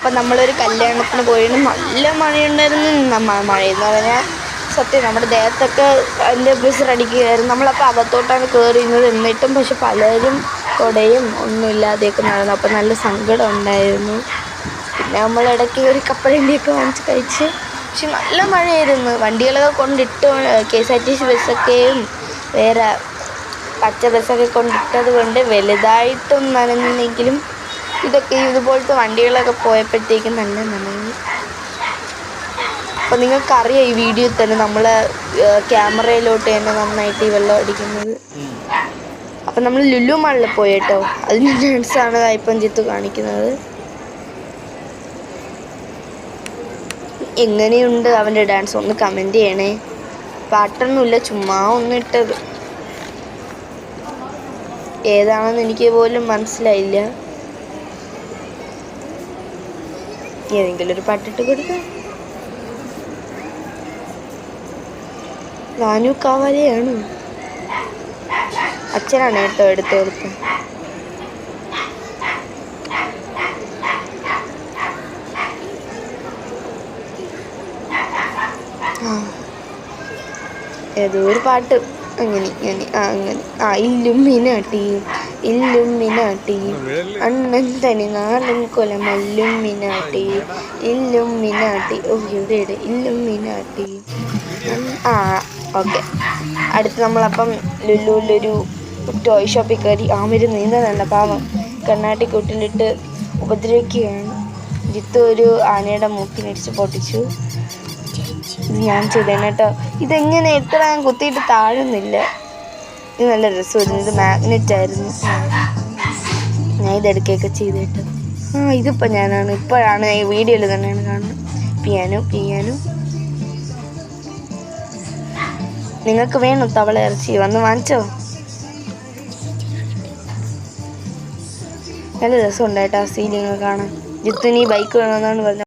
അപ്പം നമ്മളൊരു കല്യാണത്തിന് പോയിരുന്നു. നല്ല മഴയുണ്ടായിരുന്നു. മഴയെന്ന് പറഞ്ഞാൽ സത്യം നമ്മുടെ ദേഹത്തൊക്കെ അതിന്റെ ബ്രിസർ അടിക്കുകയായിരുന്നു നമ്മളപ്പോൾ അകത്തോട്ടാണ് കയറിയിരുന്നത് എന്നിട്ടും പക്ഷെ പലരും കുടയും ഒന്നും ഇല്ലാതെയൊക്കെ നടന്നു. അപ്പം നല്ല സങ്കടം ഉണ്ടായിരുന്നു. പിന്നെ നമ്മൾ ഇടയ്ക്ക് ഒരു കപ്പലണ്ടിയൊക്കെ വാങ്ങിച്ച് കഴിച്ച് പക്ഷെ നല്ല മഴയായിരുന്നു. വണ്ടികളൊക്കെ കൊണ്ടിട്ട് K S R T C ബസ്സൊക്കെയും വേറെ പച്ച ബസ്സൊക്കെ കൊണ്ടിട്ടത് കൊണ്ട് വലുതായിട്ടും നനഞ്ഞെങ്കിലും ഇതൊക്കെ ഇതുപോലത്തെ വണ്ടികളൊക്കെ പോയപ്പോഴത്തേക്കും നല്ല നനഞ്ഞു. അപ്പം നിങ്ങൾക്കറിയാം ഈ വീഡിയോ തന്നെ നമ്മൾ ക്യാമറയിലോട്ട് തന്നെ നന്നായിട്ട് ഈ വെള്ളം അടിക്കുന്നത്. അപ്പം നമ്മൾ ലുലു മാളിൽ പോയി കേട്ടോ അതിന് ഡാൻസാണ് ഇപ്പം ജിത്തു കാണിക്കുന്നത്. എങ്ങനെയുണ്ട് അവന്റെ ഡാൻസ് ഒന്ന് കമന്റ് ചെയ്യണേ. പാട്ടൊന്നുമില്ല ചുമ്മാ ഒന്നും ഇട്ടത്. ഏതാണെന്ന് എനിക്ക് പോലും മനസ്സിലായില്ല. ഏതെങ്കിലും ഒരു പാട്ടിട്ട് കൊടുക്കാം. വാനു കാവാലയാണ്. അച്ഛനാണ് എടുത്തു കൊടുത്തത് ആ. ഏതോ ഒരു പാട്ട്. അങ്ങനെ ഇങ്ങനെ ആ അങ്ങനെ. ആ ഇല്ലുമിനാട്ടി ഇല്ലുമിനാട്ടി. അണ്ണൻ തനി നാടൻ കൊല മല്ലുമിനാട്ടി ഇല്ലുമിനാട്ടി. ഓ ഇല്ലും ഇല്ലുമിനാട്ടി. ആ ഓക്കെ. അടുത്ത് നമ്മളപ്പം ലുലുവിലൊരു ടോയ് ഷോപ്പിൽ കയറി ആമര് നീന്തലുണ്ട് പാവം കണ്ണാട്ടി കൂട്ടിലിട്ട് ഉപദ്രവിക്കുകയാണ്. ജിത്തു ഒരു ആനയുടെ മൂക്കിനടിച്ച് പൊട്ടിച്ചു. ഇത് ഞാൻ ചെയ്തേനെ കേട്ടോ ഇതെങ്ങനെ എത്ര കുത്തിയിട്ട് താഴുന്നില്ല. ഇത് നല്ല രസമായിരുന്നു. ഇത് മാഗ്നറ്റ് ആയിരുന്നു. ഞാൻ ഇതെടുക്കുകയൊക്കെ ചെയ്തിട്ട്. ആ ഇതിപ്പോൾ ഞാനാണ്. ഇപ്പോഴാണ് ഈ വീഡിയോയിൽ തന്നെയാണ് കാണുന്നത്. പിയാനോ പിയാനോ നിങ്ങൾക്ക് വേണം തവള ഇറച്ചി? വന്ന് വാങ്ങിച്ചോ? നല്ല രസമുണ്ടായിട്ടാ ആ നിങ്ങൾ കാണാൻ. ജിത്തുനി ബൈക്ക് വേണമെന്നാണ് പറഞ്ഞത്.